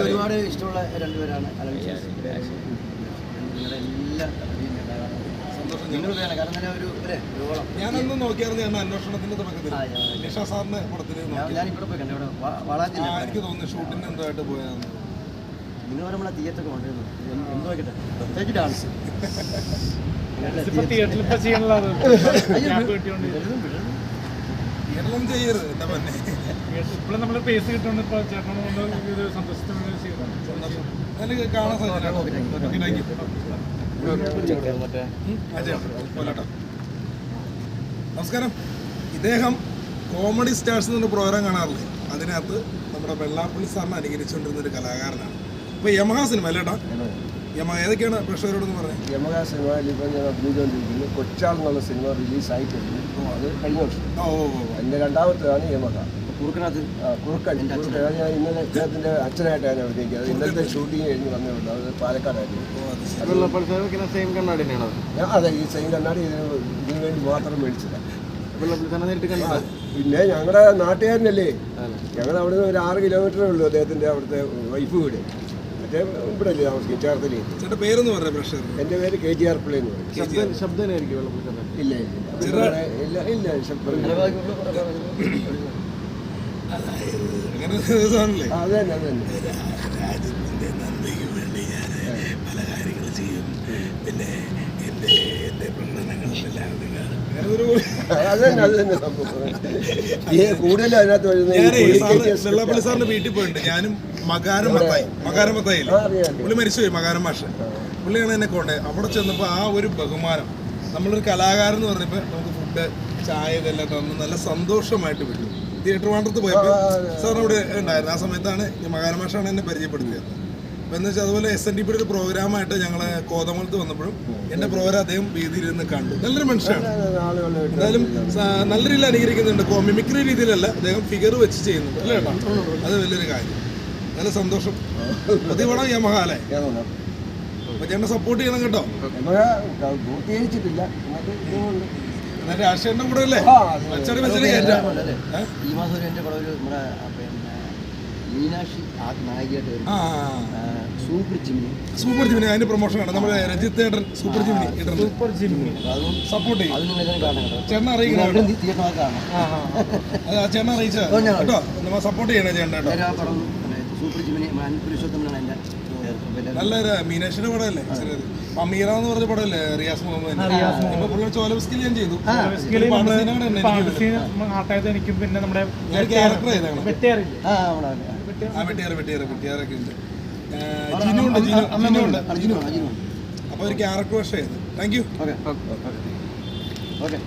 ഒരുപാട് ഇഷ്ടമുള്ള രണ്ടുപേരാണ് എല്ലാ ഞാനന്ന് നോക്കിയായിരുന്നു ഞാൻ അന്വേഷണത്തിന്റെ തുടക്കത്തിൽ. നിഷ സാറിന്റെ പടത്തിൽ എനിക്ക് തോന്നുന്നു ഷൂട്ടിന് എന്തായിട്ട് പോയതാണ് നിങ്ങൾ നമ്മളെ തിയേറ്ററൊക്കെ കൊണ്ടുവരുന്നു. എന്ത് പ്രത്യേകിച്ച് ഡാൻസ് ഇപ്പൊ തിയേറ്ററിൽ കേരളം ചെയ്യരുത് എന്താ പറഞ്ഞേ? ഇപ്പോഴും നമ്മൾ പേസ് ചേട്ടനോട് കൊണ്ട് സന്തോഷത്തോടെ അതിൽ കാണാൻ സാധിച്ചു നമസ്കാരം. ഇദ്ദേഹം കോമഡി സ്റ്റാർസ് എന്നൊരു പ്രോഗ്രാം കാണാറില്ലേ? അതിനകത്ത് നമ്മുടെ വെള്ളാപ്പള്ളി സാറിനെ അനുകരിച്ചുകൊണ്ടിരുന്ന ഒരു കലാകാരനാണ്. ഇപ്പൊ യമഹ സിനിമ അല്ലേട്ടാ ഏതൊക്കെയാണ് പ്രേക്ഷകരോടൊന്ന് പറഞ്ഞത് യമക സിനിമ ഇപ്പം ഞാൻ അഭിനയിച്ചുകൊണ്ടിരിക്കുന്നു. കൊച്ചാൾ എന്നുള്ള സിനിമ റിലീസായിട്ടുണ്ട് അപ്പോൾ അത് കഴിഞ്ഞ വർഷം. എന്റെ രണ്ടാമത്തേതാണ് യമക കുറുക്കനകത്ത്? കുറുക്കൻ. കുറുക്കൻ. ഞാൻ ഇന്നലെ അദ്ദേഹത്തിന്റെ അച്ഛനായിട്ടാണ് അഭിനയിക്കുന്നത്. ഇന്നലത്തെ ഷൂട്ടിംഗ് കഴിഞ്ഞ് വന്നിട്ടുണ്ട് അത് പാലക്കാടായിരുന്നു. ഓ, അത് ശരി. സെയിം കണ്ണാടിനെയാണോ അതെ ഈ സെയിം കണ്ണാടി ഇതിന് ഇതിനു വേണ്ടി മാത്രം മേടിച്ചതാണ് പിന്നെ ഞങ്ങളുടെ നാട്ടുകാരനല്ലേ? ഞങ്ങൾ അവിടുന്ന് ഒരു ആറ് കിലോമീറ്ററേ ഉള്ളൂ അദ്ദേഹത്തിന്റെ അവിടുത്തെ വൈഫ് വീട്. മറ്റേ ഇവിടെ അല്ലേ താമസിക്കും ചേർത്തലി ചേട്ടാ പേരൊന്ന് പറയാം പ്രേക്ഷകർ എന്റെ പേര് കെ ജി ആർ പിള്ളി എന്ന് പറയും ശബ്ദം ശബ്ദനായിരിക്കും ഇല്ല ഇല്ല. ഇല്ല ഇല്ല ഇല്ല. ശബ്ദം അങ്ങനെ ഒരു സാധനല്ലേ അത് തന്നെ അത് തന്നെ. രാജ്യത്തിന്റെ നന്ദിക്ക് വേണ്ടി ഞാൻ പല കാര്യങ്ങൾ ചെയ്യും. പിന്നെ എന്റെ എന്റെ പ്രകടനങ്ങളെല്ലാം നിങ്ങൾ ഒരു അത് തന്നെ അത് തന്നെ സംഭവം ഈ കൂടുതൽ അതിനകത്ത് വെള്ളപ്പള്ളി സാറിന്റെ വീട്ടിൽ പോയിട്ടുണ്ട്. ഞാനും മകാരം മത്തായി. മകാരം മത്തായി. പുള്ളി മരിച്ചുപോയി മകാരം മാഷ്. പുള്ളിയാണ് എന്നെ കൊണ്ടേ. അവിടെ ചെന്നപ്പോൾ ആ ഒരു ബഹുമാനം. നമ്മളൊരു കലാകാരൻ എന്ന് പറഞ്ഞപ്പോൾ നമുക്ക് ഫുഡ് ചായ ഇതെല്ലാം തന്നു. നല്ല സന്തോഷമായിട്ട് വിട്ടു. തിയേറ്റർ വാണ്ടത്ത് പോയപ്പോൾ സാറിന് അവിടെ ഉണ്ടായിരുന്നു. ആ സമയത്താണ് ഈ മകാരം മാഷാണ് എന്നെ പരിചയപ്പെടുത്തിയത്. അപ്പോൾ എന്ന് വെച്ചാൽ അതുപോലെ എസ് എൻ ഡി പിയുടെ ഒരു പ്രോഗ്രാമായിട്ട് ഞങ്ങൾ കോതമംഗലത്ത് വന്നപ്പോഴും എന്റെ പ്രോഗ്രാം അദ്ദേഹം വേദിയിൽ ഇരുന്ന് കണ്ടു. നല്ലൊരു മനുഷ്യനാണ്. എന്തായാലും നല്ല രീതിയിൽ അനുകരിക്കുന്നുണ്ട്. മിമിക്രി രീതിയിലല്ല അദ്ദേഹം ഫിഗർ വെച്ച് ചെയ്യുന്നുണ്ട്. അല്ലേ ഏട്ടാ? അത് വലിയൊരു കാര്യം. നല്ല സന്തോഷം. പ്രതിപണം യമഹാലെ അപ്പൊ ചേട്ടനെ സപ്പോർട്ട് ചെയ്യണം കേട്ടോ. രാഷ്ട്രീയ പൂർത്തീകരിച്ചിട്ടില്ല കൂടെ അല്ലേ? അച്ചടി വെച്ചിട്ട് കയറ്റാം ഈ മാസം എന്റെ ഒരു നമ്മുടെ മീനാക്ഷി നായികയായിട്ട് ആ സൂപ്പർ ജിമ്മിനി സൂപ്പർ ജിമിനി അതിന്റെ പ്രൊമോഷൻ ആണ് നമ്മുടെ രജിത്ത് ഏട്ടൻ super Gemini super Gemini support ചെയ്യും ചേട്ടനെ അറിയിക്കണം ചേട്ടനെ അറിയിച്ചാ കേട്ടോ നമ്മൾ സപ്പോർട്ട് ചെയ്യണേ ചേട്ടൻ കേട്ടോ സൂപ്പർ അനിൽ പുരുഷോത്തമനാണ് എന്റെ. നല്ലൊരു മീനാക്ഷിയുടെ പടമല്ലേ അമീറ എന്ന് പറഞ്ഞ പടമല്ലേ റിയാസ് മുഹമ്മദ് ചോല സ്കിൽ ഞാൻ ചെയ്തു എനിക്കും പിന്നെ നമ്മുടെ ഞാൻ ക്യാരക്ടർ ചെയ്താണ് വെട്ടേറില്ലേ ആ നമ്മുടെ ആ വെട്ടിയാറ് വെട്ടിയാറ് വെട്ടിയാറൊക്കെ ഉണ്ട് ജിനു ഉണ്ട് ജിനു. ജിനു ഉണ്ട്. അർജുനുണ്ട് അർജുനുണ്ട് അപ്പോൾ ഒരു ക്യാരക്ടർ വർഷം ചെയ്തു താങ്ക് യു ഓക്കെ ഓക്കെ.